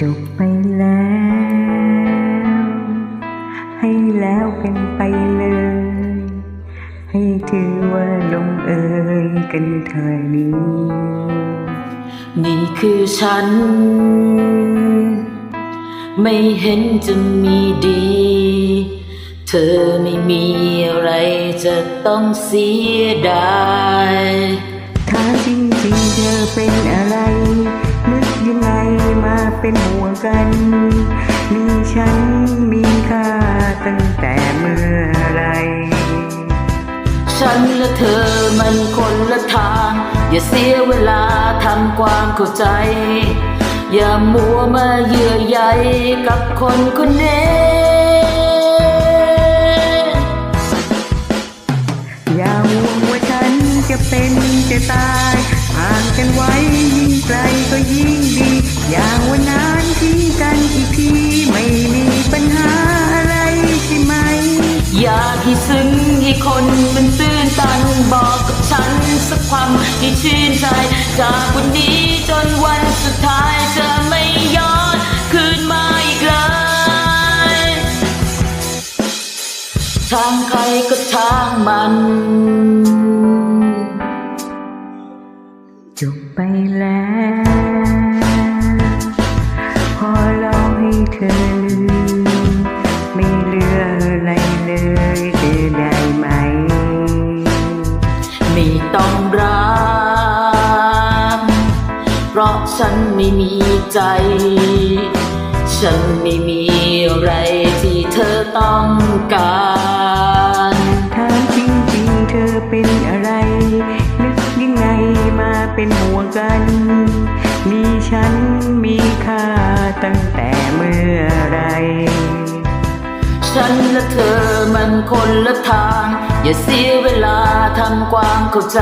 จบไปแล้ว ให้แล้วกันไปเลย ให้ถือว่าลงเอยกันเท่านี้ นี่คือฉัน ไม่เห็นจะมีดี เธอไม่มีอะไรจะต้องเสียดาย ฉันและเธอมันคนละทาง อย่าเสียเวลาทำความเข้าใจ อย่ามัวมาเยื่อใยกับคนคนนี้อย่าห่วงว่าฉันจะเป็นจะตายห่างกันไว้ยิ่งไกลก็ยิ่งดี อย่าวันนั้นทิ้งกันอีกทีไม่มีปัญหาอะไรใช่ไหม อยากให้ซึ้งให้คนมันตื้น ตันบอกกับฉันสักความที่ชื่นใจ จากวันนี้จนวันสุดท้ายจะไม่ย้อนคืนมาอีกเลยทางใครก็ทางมัน เพราะฉันไม่มีใจ ฉันไม่มีอะไรที่เธอต้องการถามจริงๆ เธอเป็นอะไร นึกยังไงมาเป็นห่วงกัน มีฉันมีค่าตั้งแต่เมื่อไหรฉันและเธอมันคนละทาง อย่าเสียเวลาทำความเข้าใจ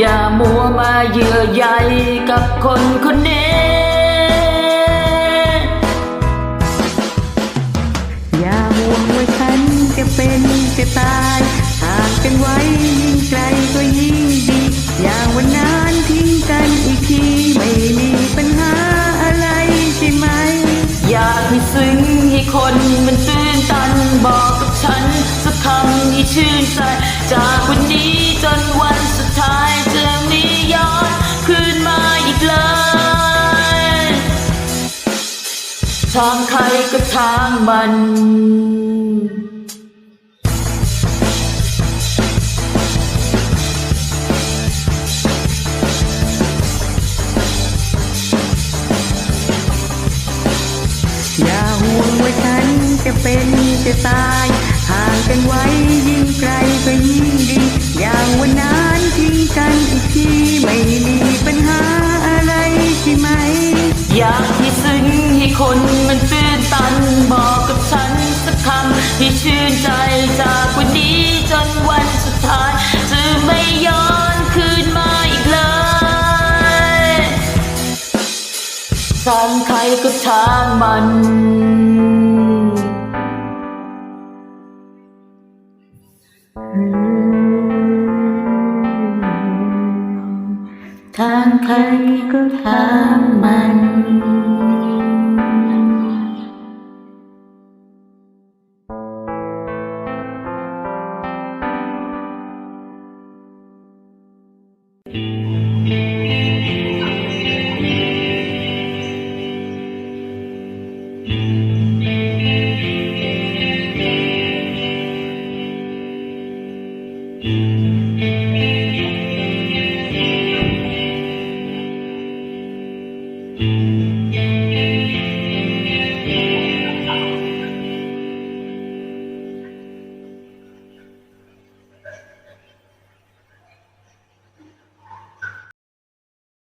อย่ามัวมาเยื่อใยกับ คนคนนี้ อย่าห่วงว่าฉันจะเป็นจะตายห่างกันไว้ยิ่งไกลก็ยิ่งดี อย่างวันนั้นทิ้งกันอีกทีไม่มีปัญหาอะไรใช่ไหม อยากให้ซึ้งให้คนมันตื้นตันบอกกับฉันสักคำให้ชื่นใจ จากวันนี้จนวันสุดท้ายจะ ทางใครก็ทางมันอย่าห่วงว่าฉันจะเป็นจะตายห่างกันไว้ยิ่งไกลก็ยิ่งดี อย่างวันนั้นทิ้งกันอีกทีไม่มีปัญหาอะไรใช่ไหม อยากให้ซึ้งให้คน กับฉันสักคำให้ชื่นใจจากวันนี้จนวันสุดท้าย จะไม่ย้อนคืนมาอีกเลยทางใครก็ทางมัน ทางใครก็ทางมัน